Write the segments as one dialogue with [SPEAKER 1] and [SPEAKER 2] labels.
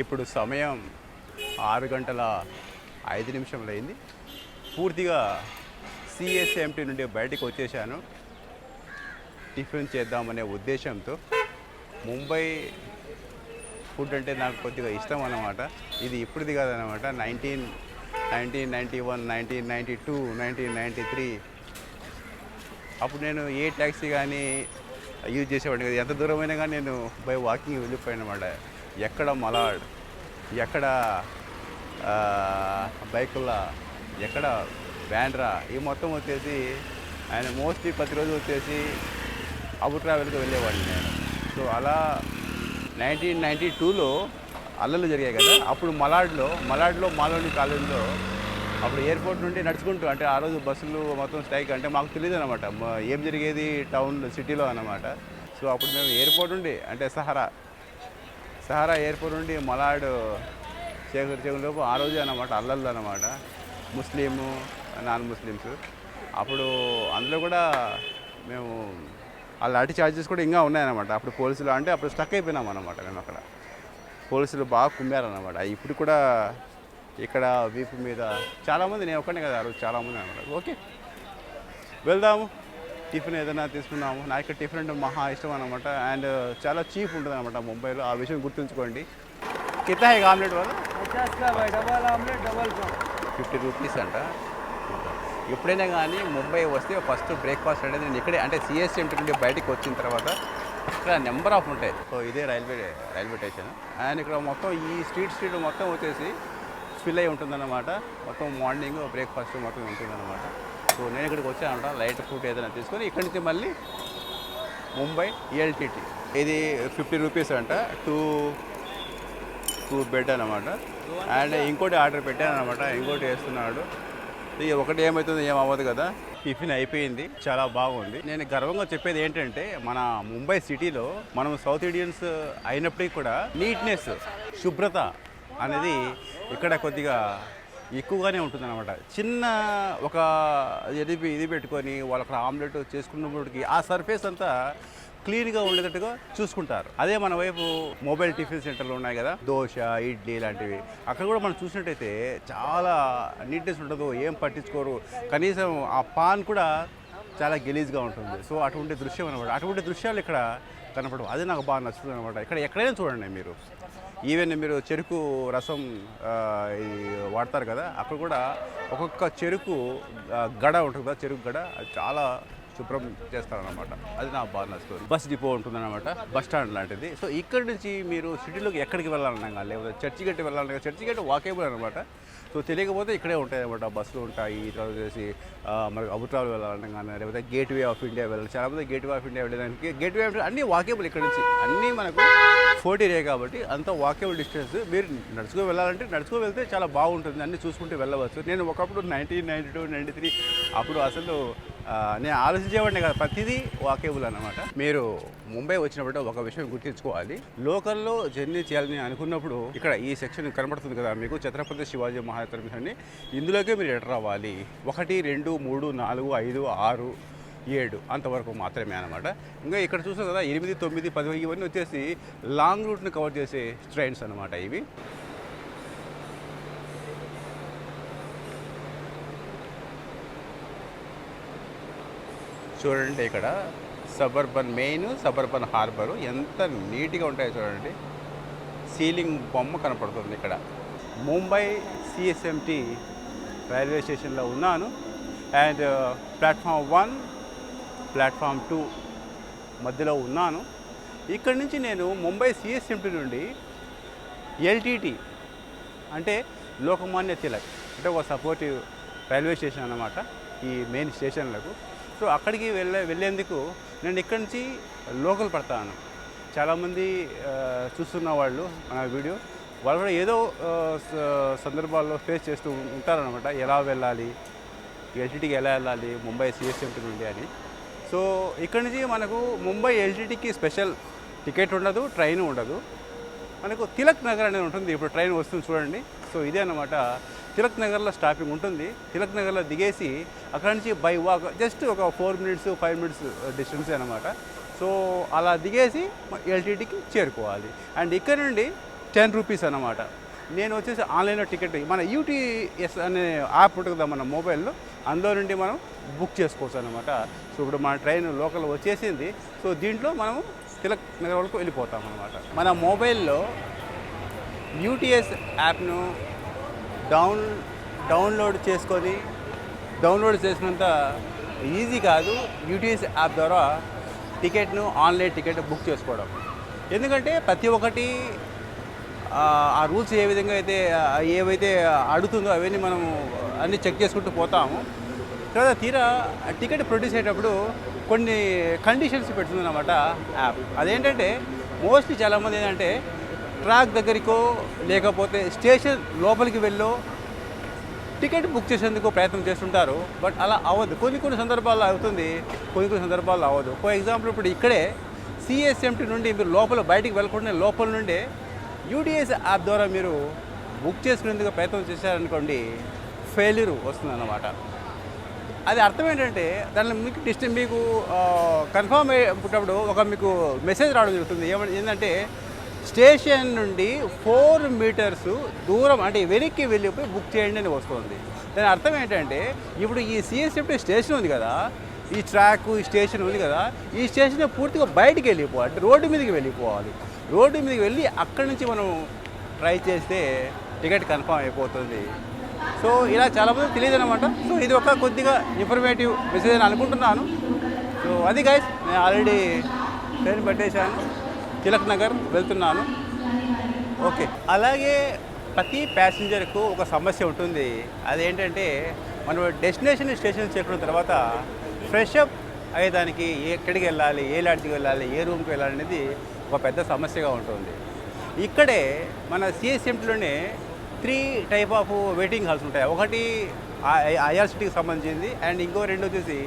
[SPEAKER 1] ఇప్పుడు సమయం ఆరు గంటల ఐదు నిమిషములైంది. పూర్తిగా సిఎస్ఎంటీ నుండి బయటకు వచ్చేసాను టిఫిన్ చేద్దామనే ఉద్దేశంతో ముంబై ఫుడ్ అంటే నాకు కొద్దిగా ఇష్టం అన్నమాట. ఇది ఇప్పుడుది కాదనమాట nineteen nineteen ninety one nineteen ninety two nineteen ninety three. అప్పుడు నేను ఏ ట్యాక్సీ కానీ యూజ్ చేసేవాడిని కదా. ఎంత దూరమైనా కానీ నేను బై వాకింగ్ వెళ్ళిపోయాను అనమాట ఎక్కడ మలాడ్. ఎక్కడ బైకుల ఎక్కడ బ్యాండ్రా ఈ మొత్తం వచ్చేసి ఆయన మోస్ట్లీ ప్రతిరోజు వచ్చేసి అబు ట్రావెల్కి వెళ్ళేవాడిని నేను. సో అలా నైన్టీన్ నైంటీ టూలో అల్లలు జరిగాయి కదా అప్పుడు మలాడ్లో మలాడ్లో మాలోని కాలేజీలో అప్పుడు ఎయిర్పోర్ట్ నుండి నడుచుకుంటూ అంటే ఆ రోజు బస్సులు మొత్తం స్ట్రైక్ అంటే మాకు తెలియదు అనమాట ఏం జరిగేది టౌన్ సిటీలో అన్నమాట. సో అప్పుడు మేము ఎయిర్పోర్ట్ నుండి అంటే సహారా సహారా ఎయిర్పోర్ట్ నుండి మలాడు చేకూరు చేకూరులోపు ఆ రోజే అనమాట అల్లర్లు అనమాట ముస్లిము నాన్ ముస్లిమ్స్. అప్పుడు అందులో కూడా మేము ఆ లాఠీ చార్జెస్ కూడా ఇంకా ఉన్నాయన్నమాట. అప్పుడు పోలీసులు అంటే అప్పుడు స్టక్ అయిపోయినాం అనమాట మేము అక్కడ. పోలీసులు బాగా కుమ్మారనమాట ఇప్పుడు కూడా ఇక్కడ వీపు మీద చాలామంది నేను ఒక్కనే కదా ఆ రోజు చాలామంది అనమాట ఓకే. వెళ్దాము. టిఫిన్ ఏదైనా తీసుకున్నాము. నాకు టిఫిన్ అంటే మహా ఇష్టం అనమాట అండ్ uh, చాలా చీప్ ఉంటుంది అనమాట ముంబైలో. ఆ విషయం గుర్తుంచుకోండి. కింద హై ఆమ్లెట్
[SPEAKER 2] వాళ్ళు
[SPEAKER 1] ఫిఫ్టీ రూపీస్ అంట. ఎప్పుడైనా కానీ ముంబై వస్తే ఫస్ట్ బ్రేక్ఫాస్ట్ అంటే నేను ఇక్కడే అంటే సిఎస్సి నుండి బయటకు వచ్చిన తర్వాత ఇక్కడ నెంబర్ ఆఫ్ ఉంటాయి. సో ఇదే రైల్వే రైల్వే స్టేషన్. అండ్ ఇక్కడ మొత్తం ఈ స్ట్రీట్ స్ట్రీట్ మొత్తం వచ్చేసి స్పిల్ అయి ఉంటుందన్నమాట. మొత్తం మార్నింగ్ బ్రేక్ఫాస్ట్ మొత్తం ఉంటుందన్నమాట. సో నేను ఇక్కడికి వచ్చానంట లైట్ ఫుడ్ ఏదైనా తీసుకొని ఇక్కడి నుంచి మళ్ళీ ముంబై ఈఎల్టీటీ ఇది ఫిఫ్టీ రూపీస్ అంట టూ టూ బెడ్ అనమాట అండ్ ఇంకోటి ఆర్డర్ పెట్టాను అనమాట ఇంకోటి వేస్తున్నాడు. ఇది ఒకటి ఏమవుతుంది ఏం అవ్వదు కదా. టిఫిన్ అయిపోయింది చాలా బాగుంది. నేను గర్వంగా చెప్పేది ఏంటంటే మన ముంబై సిటీలో మనం సౌత్ ఇండియన్స్ అయినప్పటికీ కూడా నీట్నెస్ శుభ్రత అనేది ఇక్కడ కొద్దిగా ఎక్కువగానే ఉంటుందన్నమాట. చిన్న ఒక ఇది ఇది పెట్టుకొని వాళ్ళు అక్కడ ఆమ్లెట్ చేసుకున్నప్పటికి ఆ సర్ఫేస్ అంతా క్లీన్గా ఉండేటట్టుగా చూసుకుంటారు. అదే మన వైపు మొబైల్ టిఫిన్ సెంటర్లు ఉన్నాయి కదా దోశ ఇడ్లీ లాంటివి అక్కడ కూడా మనం చూసినట్టయితే చాలా నీట్నెస్ ఉండదు ఏం పట్టించుకోరు. కనీసం ఆ పాన్ కూడా చాలా గెలీజ్గా ఉంటుంది. సో అటువంటి దృశ్యం అనమాట అటువంటి దృశ్యాలు ఇక్కడ కనపడవు. అది నాకు బాగా నచ్చుతుంది అనమాట ఇక్కడ ఎక్కడైనా చూడండి మీరు. ఈవెన్ మీరు చెరుకు రసం వాడతారు కదా అక్కడ కూడా ఒక్కొక్క చెరుకు గడ ఉంటుంది కదా చెరుకు గడ అది చాలా శుభ్రం చేస్తారనమాట అది నాకు బాగా నచ్చుతుంది బస్ డిపో ఉంటుందన్నమాట బస్ స్టాండ్ లాంటిది. సో ఇక్కడ నుంచి మీరు సిటీలోకి ఎక్కడికి వెళ్ళాలన్నా కానీ లేకపోతే చర్చి గట్టి వెళ్ళాలన్నా చర్చి గట్టి వాకేబుల్ అనమాట సో తెలియకపోతే ఇక్కడే ఉంటాయి అనమాట బస్సులు ఉంటాయి తర్వాత వచ్చేసి మనకు అబుట్రాలు వెళ్ళాలంటే కానీ లేకపోతే గేట్ వే ఆఫ్ ఇండియా వెళ్ళాలి. చాలామంది గేట్ వే ఆఫ్ ఇండియా వెళ్ళడానికి గేట్ వే ఆఫ్ అన్నీ వాకేబుల్ ఇక్కడ నుంచి. అన్నీ మనకు ఫోర్టీ రే కాబట్టి అంత వాకేబుల్ డిస్టెన్స్. మీరు నడుచుకో వెళ్ళాలంటే నడుచుకో వెళ్తే చాలా బాగుంటుంది. అన్నీ చూసుకుంటూ వెళ్ళవచ్చు. నేను ఒకప్పుడు nineteen ninety two ninety three అప్పుడు అసలు నేను ఆలోచించేవాడిని కదా ప్రతిదీ వాకేబుల్ అన్నమాట. మీరు ముంబై వచ్చినప్పుడు ఒక విషయం గుర్తించుకోవాలి. లోకల్లో జర్నీ చేయాలని అనుకున్నప్పుడు ఇక్కడ ఈ సెక్షన్ కనబడుతుంది కదా మీకు ఛత్రపతి శివాజీ మహారాజ్ ఇందులోకే మీరు ఎటర్ అవ్వాలి ఒకటి రెండు మూడు నాలుగు ఐదు ఆరు ఏడు అంతవరకు మాత్రమే అనమాట ఇంకా ఇక్కడ చూసాం కదా ఎనిమిది తొమ్మిది పది ఇవన్నీ వచ్చేసి లాంగ్ రూట్ని కవర్ చేసే ట్రైన్స్ అనమాట ఇవి. చూడండి ఇక్కడ. Suburban main suburban harbour. ఎంత నీట్గా ఉంటాయో చూడండి. సీలింగ్ బొమ్మ కనపడుతుంది ఇక్కడ. ముంబై సిఎస్ఎంటి రైల్వే స్టేషన్లో ఉన్నాను. And uh, platform one platform two మధ్యలో ఉన్నాను. ఇక్కడ నుంచి నేను ముంబై సిఎస్ఎంటి నుండి ఎల్టీటీ అంటే లోకమాన్య తిలక్ అంటే ఒక సపోర్టివ్ రైల్వే స్టేషన్ అన్నమాట ఈ మెయిన్ స్టేషన్లకు. సో అక్కడికి వెళ్ళే వెళ్ళేందుకు నేను ఇక్కడి నుంచి లోకల్ పడతాను. చాలామంది చూస్తున్న వాళ్ళు మన వీడియో వాళ్ళు కూడా ఏదో స- సందర్భాల్లో ఫేస్ చేస్తూ ఉంటారనమాట ఎలా వెళ్ళాలి? ఎల్టీటీకి ఎలా వెళ్ళాలి? ముంబై సిఎస్ఎంటీ నుండి అని. సో ఇక్కడి నుంచి మనకు ముంబై ఎల్టీటీకి స్పెషల్ టికెట్ ఉండదు ట్రైన్ ఉండదు. మనకు తిలక్ నగర్ అనేది ఉంటుంది. ఇప్పుడు ట్రైన్ వస్తుంది చూడండి. సో ఇదే అన్నమాట తిలక్ నగర్లో స్టాపింగ్ ఉంటుంది. తిలక్ నగర్లో దిగేసి అక్కడ నుంచి బై వాక్ జస్ట్ ఒక four minutes five minutes distance అనమాట సో అలా దిగేసి ఎల్టీటీకి చేరుకోవాలి. అండ్ ఇక్కడ నుండి టెన్ రూపీస్ అన్నమాట. నేను వచ్చేసి ఆన్లైన్లో టికెట్ మన యూటీఎస్ అనే యాప్ ఉంటుంది కదా మన మొబైల్లో అందులో నుండి మనం బుక్ చేసుకోవచ్చు అనమాట సో ఇప్పుడు మన ట్రైన్ లోకల్ వచ్చేసింది. సో దీంట్లో మనం తిలక్ నగర్ వరకు వెళ్ళిపోతాం అనమాట మన మొబైల్లో యూటీఎస్ యాప్ను డౌన్ డౌన్లోడ్ చేసుకొని డౌన్లోడ్ చేసినంత ఈజీ కాదు. యూటీఎస్ యాప్ ద్వారా టికెట్ను ఆన్లైన్ టికెట్ బుక్ చేసుకోవడం. ఎందుకంటే ప్రతి ఒక్కటి ఆ, రూల్స్ ఏ విధంగా అయితే ఏవైతే అడుగుతుందో అవన్నీ మనం అన్నీ చెక్ చేసుకుంటూ పోతాము. తర్వాత తీరా టికెట్ ప్రొడ్యూస్ అయ్యేటప్పుడు కొన్ని కండిషన్స్ పెడుతుందన్నమాట యాప్. అదేంటంటే మోస్ట్లీ చాలామంది ఏంటంటే ట్రాక్ దగ్గరికో లేకపోతే స్టేషన్ లోపలికి వెళ్ళో టికెట్ బుక్ చేసేందుకు ప్రయత్నం చేస్తుంటారు. బట్ అలా అవ్వదు. కొన్ని కొన్ని సందర్భాల్లో అవుతుంది. కొన్ని కొన్ని సందర్భాల్లో అవ్వదు. ఫర్ ఎగ్జాంపుల్ ఇప్పుడు ఇక్కడే సిఎస్ఎంటీ నుండి మీరు లోపల బయటికి వెళ్ళకుండా లోపల నుండే యూడిఎస్ యాప్ ద్వారా మీరు బుక్ చేసుకునేందుకు ప్రయత్నం చేశారనుకోండి ఫెయిల్యూర్ వస్తుందన్నమాట. అది అర్థం ఏంటంటే దానిలో మీకు డిస్టెన్స్ మీకు కన్ఫర్మ్ అయ్యేటప్పుడు ఒక మీకు మెసేజ్ రావడం జరుగుతుంది. ఏమంటే ఏంటంటే స్టేషన్ నుండి ఫోర్ మీటర్స్ దూరం అంటే వెనక్కి వెళ్ళిపోయి బుక్ చేయండి అని వస్తుంది. దాని అర్థం ఏంటంటే ఇప్పుడు ఈ సిఎస్ఎఫ్టీ స్టేషన్ ఉంది కదా ఈ ట్రాక్ ఈ స్టేషన్ ఉంది కదా ఈ స్టేషన్ పూర్తిగా బయటికి వెళ్ళిపోవాలి అంటే రోడ్డు మీదకి వెళ్ళిపోవాలి. రోడ్డు మీదకి వెళ్ళి అక్కడి నుంచి మనం ట్రై చేస్తే టికెట్ కన్ఫర్మ్ అయిపోతుంది. సో ఇలా చాలామంది తెలియదు అనమాట సో ఇది ఒక కొద్దిగా ఇన్ఫర్మేటివ్ మెసేజ్ అని అనుకుంటున్నాను. సో అది గైస్ నేను ఆల్రెడీ ట్రైన్ పట్టేశాను. తిలక్ నగర్ వెళ్తున్నాను. ఓకే. అలాగే ప్రతి ప్యాసింజర్కు ఒక సమస్య ఉంటుంది. అదేంటంటే మనం డెస్టినేషన్ స్టేషన్ చేరుకున్న తర్వాత ఫ్రెష్ అప్ అయ్యేదానికి ఎక్కడికి వెళ్ళాలి ఏ లాడ్జికి వెళ్ళాలి ఏ రూమ్కి వెళ్ళాలి అనేది ఒక పెద్ద సమస్యగా ఉంటుంది. ఇక్కడే మన సిఎస్ఎంటీలోనే three type of waiting halls ఉంటాయి. ఒకటి ఐఆర్సిటీకి సంబంధించింది అండ్ ఇంకో రెండు వచ్చేసి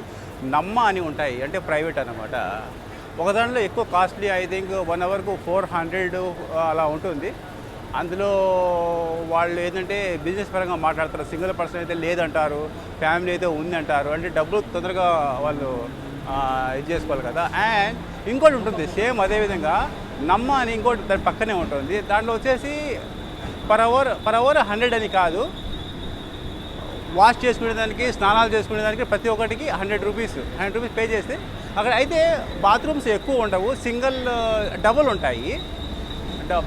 [SPEAKER 1] నమ్మ అని ఉంటాయి. అంటే ప్రైవేట్ అనమాట ఒకదానిలో ఎక్కువ కాస్ట్లీ ఐ థింక్ వన్ అవర్కు ఫోర్ హండ్రెడ్ అలా ఉంటుంది. అందులో వాళ్ళు ఏంటంటే బిజినెస్ పరంగా మాట్లాడతారు. సింగిల్ పర్సన్ అయితే లేదంటారు ఫ్యామిలీ అయితే ఉందంటారు. అంటే డబ్బులు తొందరగా వాళ్ళు ఇది చేసుకోవాలి కదా. అండ్ ఇంకోటి ఉంటుంది సేమ్ అదేవిధంగా నమ్మ అని ఇంకోటి దాని పక్కనే ఉంటుంది. దాంట్లో వచ్చేసి per hour per hour hundred అని కాదు. వాష్ చేసుకునేదానికి స్నానాలు చేసుకునేదానికి ప్రతి ఒక్కటికి hundred rupees hundred rupees pay చేస్తే అక్కడ అయితే బాత్రూమ్స్ ఎక్కువ ఉండవు సింగిల్ డబుల్ ఉంటాయి.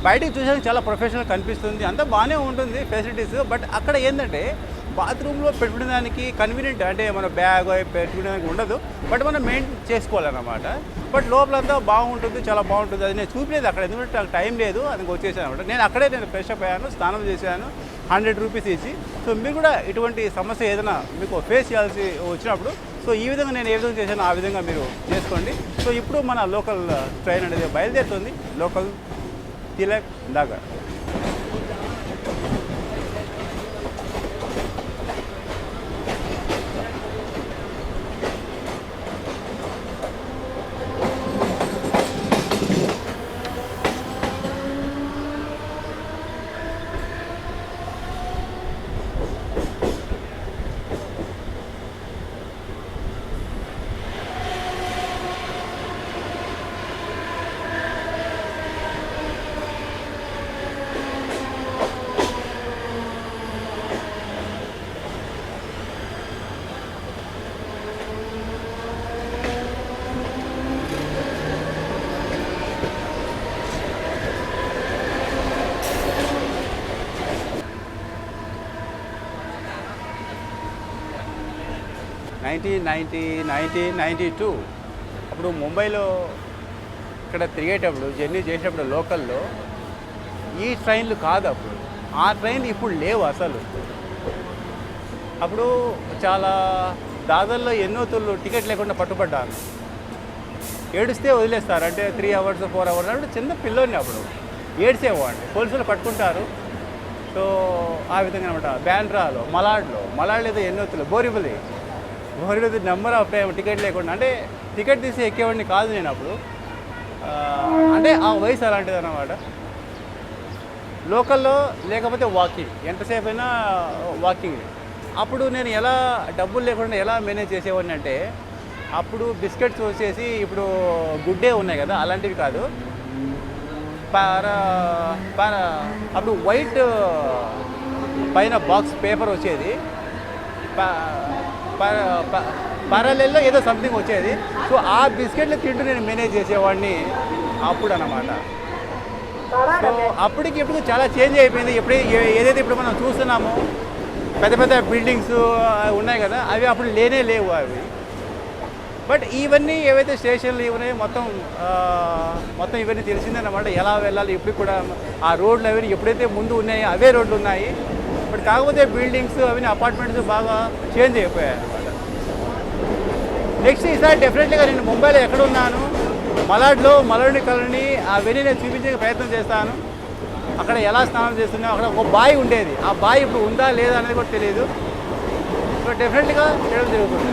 [SPEAKER 1] బయటకు బయటికి చాలా ప్రొఫెషనల్ కనిపిస్తుంది. అంతా బాగానే ఉంటుంది ఫెసిలిటీస్ బట్ అక్కడ ఏంటంటే బాత్రూంలో పెట్టుకునేదానికి కన్వీనియంట్ అంటే మన బ్యాగ్ అవి పెట్టుకునేదానికి ఉండదు. బట్ మనం మెయింటైన్ చేసుకోవాలన్నమాట. బట్ లోపలంతా బాగుంటుంది చాలా బాగుంటుంది. అది నేను చూపలేదు అక్కడ ఎందుకంటే నాకు టైం లేదు అది వచ్చేసాను అనమాట నేను అక్కడే నేను ఫ్రెష్ అప్ అయ్యాను స్నానం చేశాను హండ్రెడ్ రూపీస్ ఇచ్చి. సో మీరు కూడా ఇటువంటి సమస్య ఏదైనా మీకు ఫేస్ చేయాల్సి వచ్చినప్పుడు సో ఈ విధంగా నేను ఏ విధంగా చేశానో ఆ విధంగా మీరు చేసుకోండి. సో ఇప్పుడు మన లోకల్ ట్రైన్ అనేది బయలుదేరుతుంది. Local Tilak Nagar. Nineteen ninety nineteen ninety two. అప్పుడు ముంబైలో ఇక్కడ తిరిగేటప్పుడు జర్నీ చేసేటప్పుడు లోకల్లో ఈ ట్రైన్లు కాదు అప్పుడు. ఆ ట్రైన్లు ఇప్పుడు లేవు అసలు. అప్పుడు చాలా దాదాల్లో ఎన్నో తుళ్ళు టికెట్ లేకుండా పట్టుబడ్డాను. ఏడిస్తే వదిలేస్తారు. అంటే త్రీ అవర్స్ ఫోర్ అవర్స్ అంటే చిన్న పిల్లోని అప్పుడు. ఏడ్చేవాడిని. పోలీసులు పట్టుకుంటారు. సో ఆ విధంగా అనమాట బ్యాండ్రాలో మలాడ్లో. మలాడ్ ఏదో ఎన్నోతులు Borivali. Borivali number of time ticket లేకుండా అంటే టికెట్ తీసి ఎక్కేవాడిని కాదు నేను అప్పుడు. అంటే ఆ వయసు అలాంటిది అనమాట లోకల్లో లేకపోతే వాకింగ్ ఎంతసేపు అయినా వాకింగ్. అప్పుడు నేను ఎలా డబ్బులు లేకుండా ఎలా మేనేజ్ చేసేవాడిని అంటే అప్పుడు బిస్కెట్స్ వచ్చేసి ఇప్పుడు గుడ్డే ఉన్నాయి కదా అలాంటివి కాదు. పారా పారా అప్పుడు వైట్ పైన బాక్స్ పేపర్ వచ్చేది. పారలెల్లో ఏదో సంథింగ్ వచ్చేది. సో ఆ బిస్కెట్లు తింటూ నేను మేనేజ్ చేసేవాడిని అప్పుడు అనమాట సో అప్పటికి ఇప్పుడు చాలా చేంజ్ అయిపోయింది. ఎప్పుడు ఏదైతే ఇప్పుడు మనం చూస్తున్నామో పెద్ద పెద్ద బిల్డింగ్స్ ఉన్నాయి కదా అవి అప్పుడు లేనే లేవు అవి. బట్ ఇవన్నీ ఏవైతే స్టేషన్లు ఇవన్నీ మొత్తం మొత్తం ఇవన్నీ తెలిసిందన్నమాట. ఎలా వెళ్ళాలి ఇప్పుడు కూడా ఆ రోడ్లు అవి ఎప్పుడైతే ముందు ఉన్నాయో అవే రోడ్లు ఉన్నాయి. బట్ కాకపోతే బిల్డింగ్స్ అవన్నీ అపార్ట్మెంట్స్ బాగా చేంజ్ అయిపోయాయి. నెక్స్ట్ ఈసారి డెఫినెట్లీగా నేను ముంబైలో ఎక్కడ ఉన్నాను? మలాడ్లో మలాడి కళని అవన్నీ నేను చూపించే ప్రయత్నం చేస్తాను. అక్కడ ఎలా స్నానం చేస్తున్నాం అక్కడ ఒక బావి ఉండేది. ఆ బావి ఇప్పుడు ఉందా లేదా అనేది కూడా తెలియదు సో డెఫినెట్గా చేయడం జరుగుతుంది.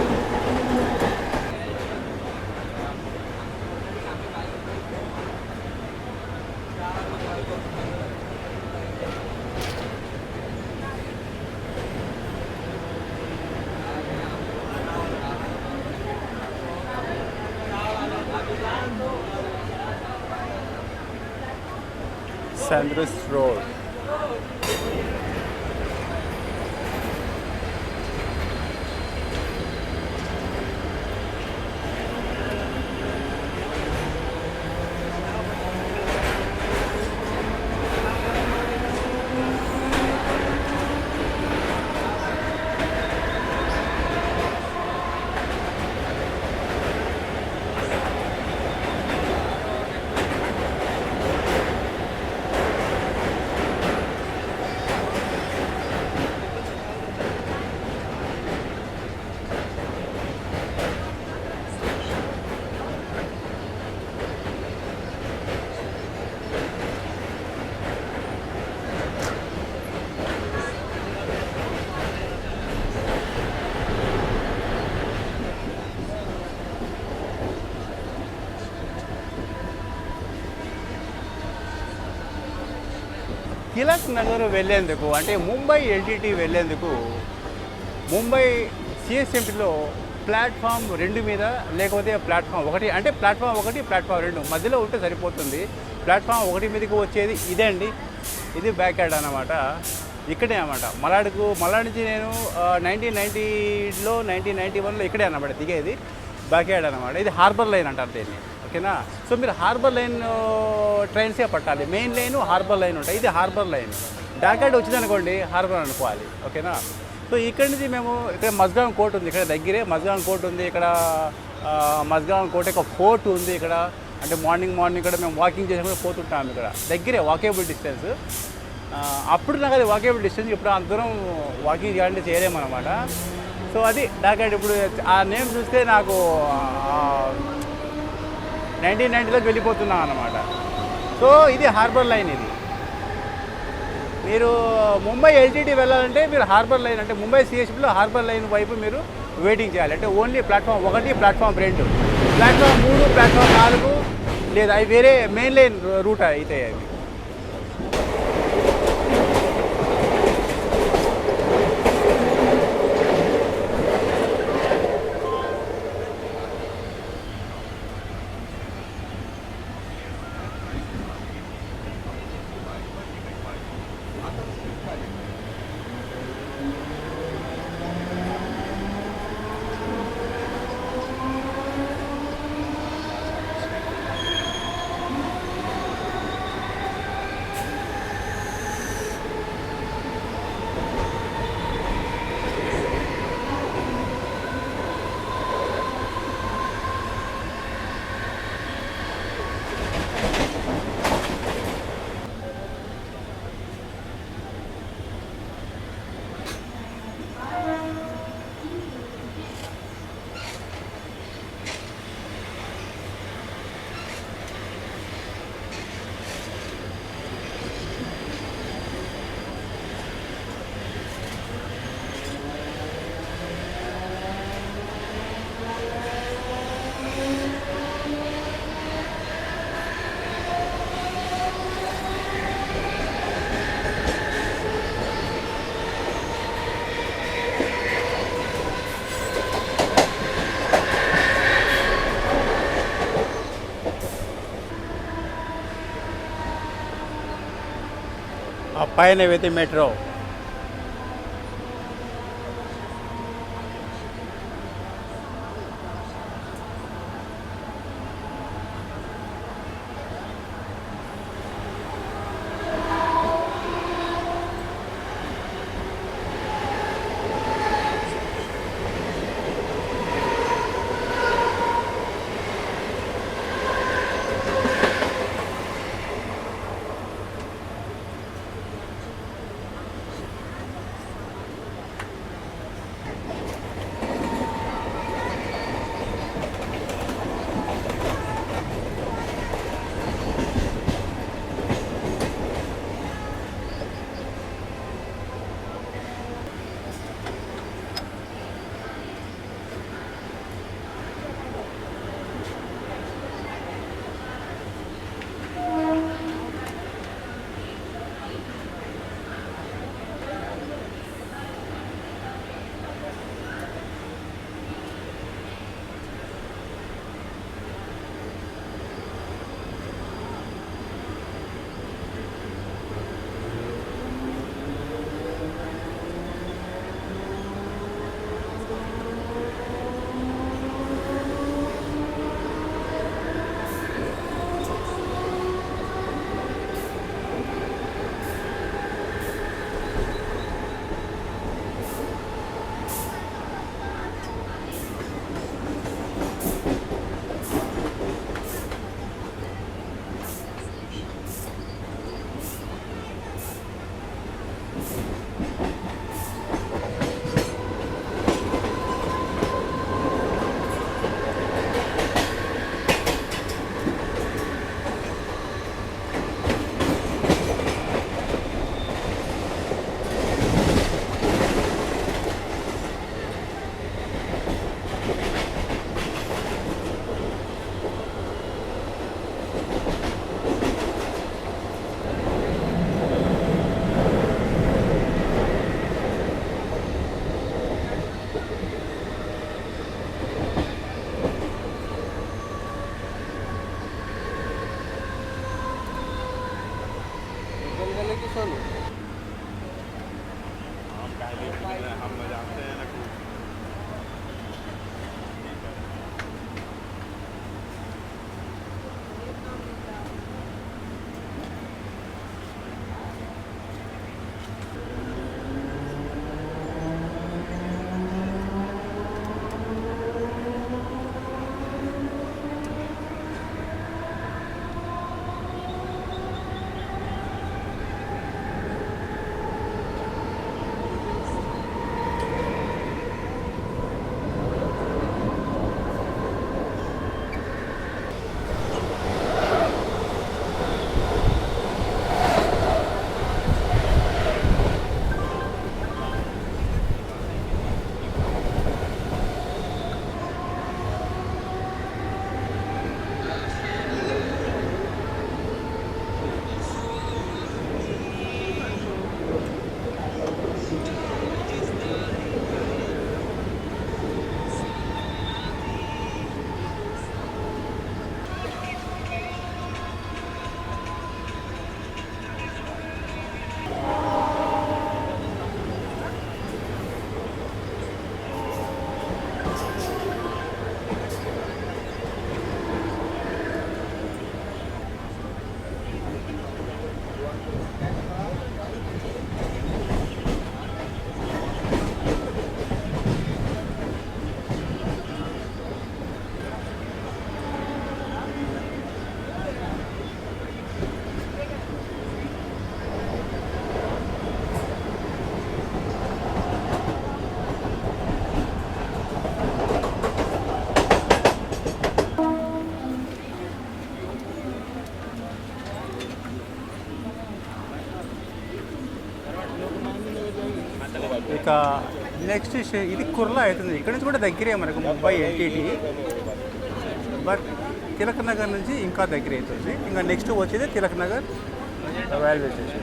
[SPEAKER 1] తిలక్ నగర్ వెళ్ళేందుకు అంటే ముంబై ఎల్టీటీ వెళ్ళేందుకు ముంబై సిఎస్ఎంటీలో ప్లాట్ఫామ్ రెండు మీద లేకపోతే ప్లాట్ఫామ్ ఒకటి అంటే ప్లాట్ఫామ్ ఒకటి ప్లాట్ఫామ్ రెండు మధ్యలో ఉంటే సరిపోతుంది. ప్లాట్ఫామ్ ఒకటి మీదకి వచ్చేది ఇదే అండి. ఇది బ్యాక్ యార్డ్ అనమాట ఇక్కడే అనమాట మలాడుకు మలాడ్ నుంచి నేను నైన్టీన్ నైంటీలో నైన్టీన్ నైంటీ వన్లో ఇక్కడే అనమాట దిగేది. బ్యాక్ యార్డ్ అనమాట ఇది హార్బర్ లైన్ అంటారు దీన్ని. ఓకేనా? సో మీరు హార్బర్ లైన్ ట్రైన్సే పట్టాలి. మెయిన్ లైన్ హార్బర్ లైన్ ఉంటాయి. ఇది హార్బర్ లైన్. డాకాడ్ వచ్చింది వచ్చిందనుకోండి హార్బర్ అనుకోవాలి. ఓకేనా? సో ఇక్కడి నుంచి మేము ఇక్కడ మజ్గాం కోర్ట్ ఉంది. ఇక్కడ దగ్గరే మజ్గాం కోర్ట్ ఉంది. ఇక్కడ మజ్గాం కోట ఒక ఫోర్ట్ ఉంది ఇక్కడ. అంటే మార్నింగ్ మార్నింగ్ ఇక్కడ మేము వాకింగ్ చేసి పోతుంటాం ఇక్కడ. దగ్గరే వాకేబుల్ డిస్టెన్స్. అప్పుడు నాకు అది వాకేబుల్ డిస్టెన్స్ ఇప్పుడు అందరం వాకింగ్ చేయాలంటే చేయలేమన్నమాట. సో అది నాకు ఇప్పుడు ఆ నేమ్ చూస్తే నాకు నైన్టీన్ నైన్టీలోకి వెళ్ళిపోతున్నాం అనమాట సో ఇది హార్బర్ లైన్ ఇది. మీరు ముంబై ఎల్టీటీ వెళ్ళాలంటే మీరు హార్బర్ లైన్ అంటే ముంబై సిఎస్పిలో హార్బర్ లైన్ వైపు మీరు వెయిటింగ్ చేయాలి. అంటే ఓన్లీ ప్లాట్ఫామ్ ఒకటి ప్లాట్ఫామ్ రెండు. ప్లాట్ఫామ్ మూడు ప్లాట్ఫామ్ నాలుగు లేదా అవి వేరే మెయిన్ లైన్ రూట్ అయితే అవి. పైన ఏవైతే మెట్రో ఇక నెక్స్ట్ ఇది కుర్లా అవుతుంది. ఇక్కడ నుంచి కూడా దగ్గరే మనకు ముంబై ఎన్టీటీ. బట్ తిలక్ నగర్ నుంచి ఇంకా దగ్గర అవుతుంది. ఇంకా నెక్స్ట్ వచ్చేది
[SPEAKER 3] Tilak Nagar railway station.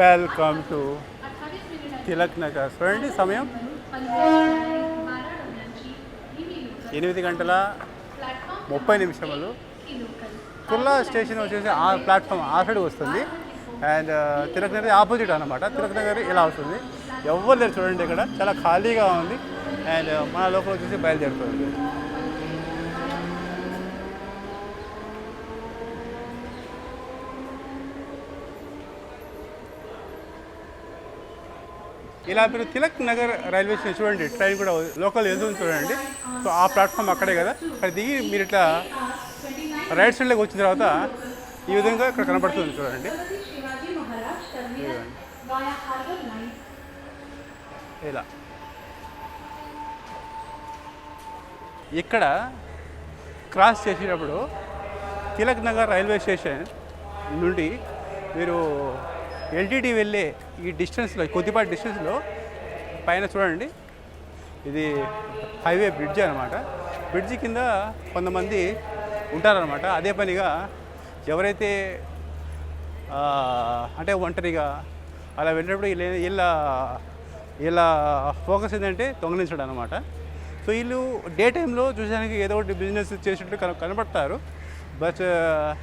[SPEAKER 1] Welcome to Tilak Nagar చూడండి సమయం. ఎనిమిది గంటల ముప్పై నిమిషములు. కుర్లా స్టేషన్ వచ్చేసి ఆ ప్లాట్ఫామ్ ఆ సైడ్ వస్తుంది. And uh, Tilak Nagar opposite అనమాట తిలక్ నగర్ ఇలా వస్తుంది. ఎవరు లేరు చూడండి ఇక్కడ. చాలా ఖాళీగా ఉంది. అండ్ uh, మన లోపల వచ్చేసి బయలుదేరుతుంది. ఇలా మీరు తిలక్ నగర్ రైల్వే స్టేషన్ చూడండి ట్రైన్ కూడా లోకల్ ఎదురు చూడండి. సో ఆ ప్లాట్ఫామ్ అక్కడే కదా. ఇక్కడ దిగి మీరు ఇట్లా రైట్ సైడ్లోకి వచ్చిన తర్వాత ఈ విధంగా ఇక్కడ కనబడుతుంది చూడండి. ఇలా. ఇక్కడ క్రాస్ చేసేటప్పుడు తిలక్ నగర్ రైల్వే స్టేషన్ నుండి మీరు ఎల్టీటీ వెళ్ళే ఈ డిస్టెన్స్లో కొద్దిపాటి డిస్టెన్స్లో పైన చూడండి ఇది హైవే బ్రిడ్జ్ అనమాట బ్రిడ్జి కింద కొంతమంది ఉంటారనమాట అదే పనిగా ఎవరైతే అంటే ఒంటరిగా అలా వెళ్ళినప్పుడు వీళ్ళ వీళ్ళ వీళ్ళ ఫోకస్ ఏంటంటే దొంగలించడం అనమాట సో వీళ్ళు డే టైంలో చూసానికి ఏదో ఒకటి బిజినెస్ చేసినట్టు కన కనపడతారు. బట్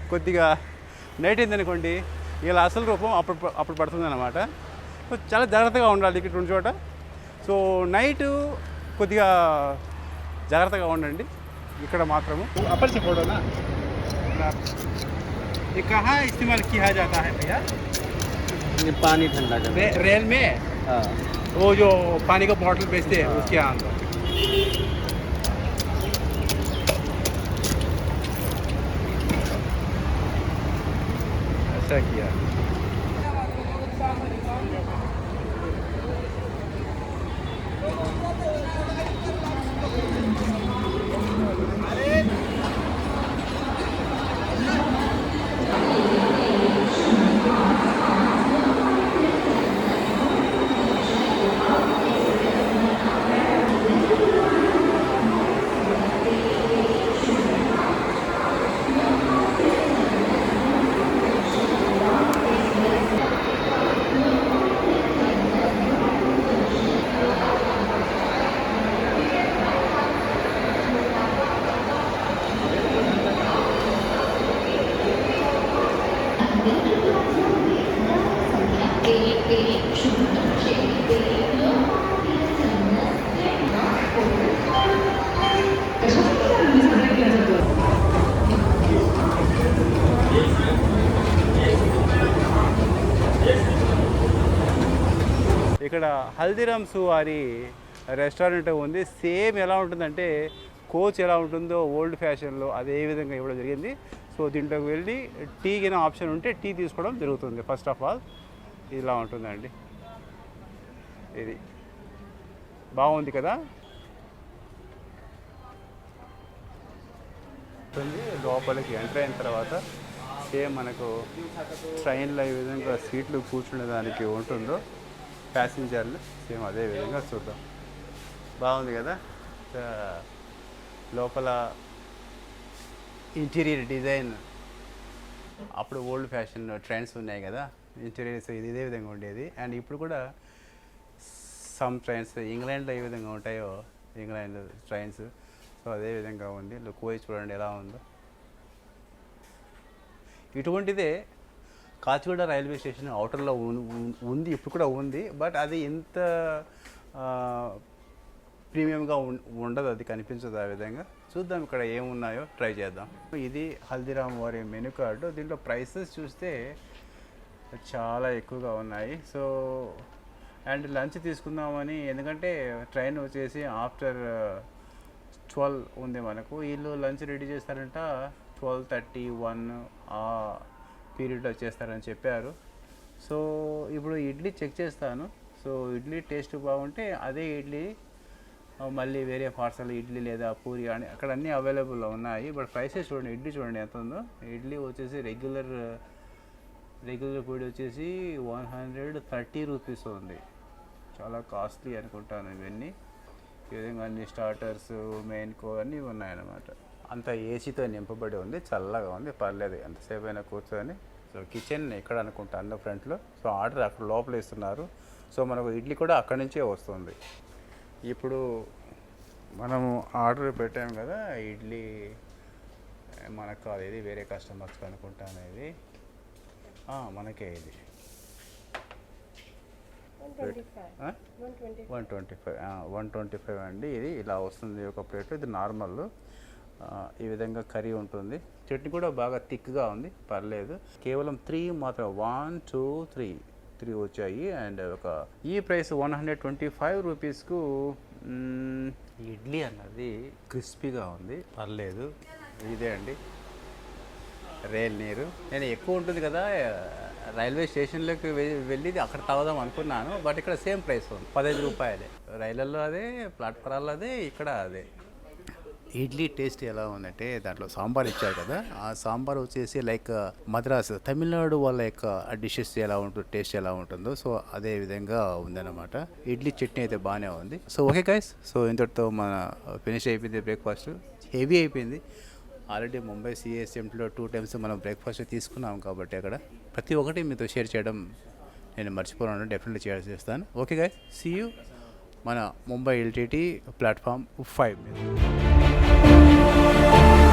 [SPEAKER 1] కొద్దిగా నైట్ ఏందనుకోండి వీళ్ళ అసలు రూపం అప్పుడు అప్పుడు పడుతుంది అనమాట సో చాలా జాగ్రత్తగా ఉండాలి ఇక్కడ ఉన్న చోట సో నైట్ కొద్దిగా జాగ్రత్తగా ఉండండి ఇక్కడ మాత్రము అప్పర్ से फोटो ना ये कहाँ इस्तेमाल किया जाता है भैया
[SPEAKER 2] ये पानी ठंडा कर
[SPEAKER 1] रे, रेल में
[SPEAKER 2] हाँ
[SPEAKER 1] वो जो पानी का बॉटल बेचते हैं उसके अंदर weiter hier. ఇక్కడ హల్దీరామ్స్ వారి రెస్టారెంట్ ఉంది. సేమ్ ఎలా ఉంటుందంటే కోచ్ ఎలా ఉంటుందో ఓల్డ్ ఫ్యాషన్లో అదే విధంగా ఇవ్వడం జరిగింది. సో దీంట్లోకి వెళ్ళి టీ కింద ఆప్షన్ ఉంటే టీ తీసుకోవడం జరుగుతుంది. ఫస్ట్ ఆఫ్ ఆల్ ఇలా ఉంటుందండి. ఇది బాగుంది కదా? ఉంటుంది. లోపలికి ఎంటర్ అయిన తర్వాత సేమ్ మనకు ట్రైన్లో ఏ విధంగా సీట్లు కూర్చునే దానికి ఉంటుందో ప్యాసింజర్లు సేమ్ అదే విధంగా చూద్దాం బాగుంది కదా లోపల ఇంటీరియర్ డిజైన్. అప్పుడు ఓల్డ్ ఫ్యాషన్ ట్రెండ్స్ ఉన్నాయి కదా ఇంటీరియర్స్ ఇది ఇదే విధంగా ఉండేది. అండ్ ఇప్పుడు కూడా సమ్ ట్రైన్స్ ఇంగ్లాండ్లో ఏ విధంగా ఉంటాయో ఇంగ్లాండ్ ట్రైన్స్ సో అదే విధంగా ఉంది. కోచ్ చూడండి ఎలా ఉందో. ఇటువంటిదే కాచిగూడ రైల్వే స్టేషన్ అవుటర్లో ఉంది ఇప్పుడు కూడా ఉంది బట్ అది ఎంత ప్రీమియంగా ఉం- ఉండదు అది కనిపించదు ఆ విధంగా. చూద్దాం ఇక్కడ ఏమున్నాయో ట్రై చేద్దాం. ఇది హల్దీరామ్ వారి మెనూ కార్డు. దీంట్లో ప్రైసెస్ చూస్తే చాలా ఎక్కువగా ఉన్నాయి. సో అండ్ లంచ్ తీసుకుందామని ఎందుకంటే ట్రైన్ వచ్చేసి ఆఫ్టర్ ట్వెల్వ్ ఉంది మనకు. వీళ్ళు లంచ్ రెడీ చేస్తారంట ట్వెల్వ్ థర్టీ వన్ పీరియడ్లో చేస్తారని చెప్పారు. సో ఇప్పుడు ఇడ్లీ చెక్ చేస్తాను. సో ఇడ్లీ టేస్ట్ బాగుంటే అదే ఇడ్లీ మళ్ళీ వేరే పార్సల్ ఇడ్లీ లేదా పూరి అని అక్కడ అన్నీ అవైలబుల్లో ఉన్నాయి. బట్ ప్రైసెస్ చూడండి ఇడ్లీ చూడండి ఎంత ఉందో. ఇడ్లీ వచ్చేసి రెగ్యులర్ రెగ్యులర్ పూడి వచ్చేసి వన్ హండ్రెడ్ థర్టీ రూపీస్ ఉంది. చాలా కాస్ట్లీ అనుకుంటాను ఇవన్నీ. ఈ విధంగా అన్ని స్టార్టర్స్ మెయిన్ కో అన్నీ ఉన్నాయన్నమాట. అంత ఏసీతో నింపబడి ఉంది చల్లగా ఉంది పర్లేదు ఎంతసేపు అయినా కూర్చొని సో కిచెన్ ఇక్కడ అనుకుంటా అన్న ఫ్రంట్లో. సో ఆర్డర్ అక్కడ లోపల ఇస్తున్నారు. సో మనకు ఇడ్లీ కూడా అక్కడి నుంచే వస్తుంది. ఇప్పుడు మనము ఆర్డర్ పెట్టాము కదా ఇడ్లీ మనకు కాదు ఇది వేరే కస్టమర్స్ అనుకుంటాను ఇది ఆ, మనకే ఇది. One twenty five. One twenty five అండి. ఇది ఇలా వస్తుంది ఒక ప్లేట్ ఇది నార్మల్. ఈ విధంగా కర్రీ ఉంటుంది. చట్నీ కూడా బాగా థిక్గా ఉంది. పర్లేదు. కేవలం త్రీ మాత్రం వన్ టూ త్రీ. త్రీ వచ్చాయి. అండ్ ఒక ఈ price one hundred twenty five రూపీస్కు idli అన్నది క్రిస్పీగా ఉంది. పర్లేదు. ఇదే అండి. రైల్ నీరు. నేను ఎక్కువ ఉంటుంది కదా రైల్వే స్టేషన్లోకి వెళ్ళి అక్కడ తాగుదాం అనుకున్నాను. బట్ ఇక్కడ సేమ్ ప్రైస్ ఉంది. పదహైదు రూపాయలే. రైళ్ళల్లో అదే ప్లాట్ఫారాల్లో అదే ఇక్కడ అదే. ఇడ్లీ టేస్ట్ ఎలా ఉందంటే దాంట్లో సాంబార్ ఇచ్చారు కదా ఆ సాంబార్ వచ్చేసి లైక్ మద్రాస్ తమిళనాడు వాళ్ళ యొక్క డిషెస్ ఎలా ఉంటుందో టేస్ట్ ఎలా ఉంటుందో సో అదే విధంగా ఉందన్నమాట. ఇడ్లీ చట్నీ అయితే బాగానే ఉంది. సో ఓకే గైస్ సో ఇంతటితో మన ఫినిష్ అయిపోయింది బ్రేక్ఫాస్ట్ హెవీ అయిపోయింది. ఆల్రెడీ ముంబై సిఎస్ఎంలో టూ టైమ్స్ మనం బ్రేక్ఫాస్ట్ తీసుకున్నాం కాబట్టి అక్కడ ప్రతి ఒక్కటి మీతో షేర్ చేయడం నేను మర్చిపోను డెఫినెట్లీ షేర్ చేస్తాను ఓకే గాయ్ సీ యూ మన ముంబై ఎల్టీటీ ప్లాట్ఫామ్ ఫైవ్ మీద Thank you.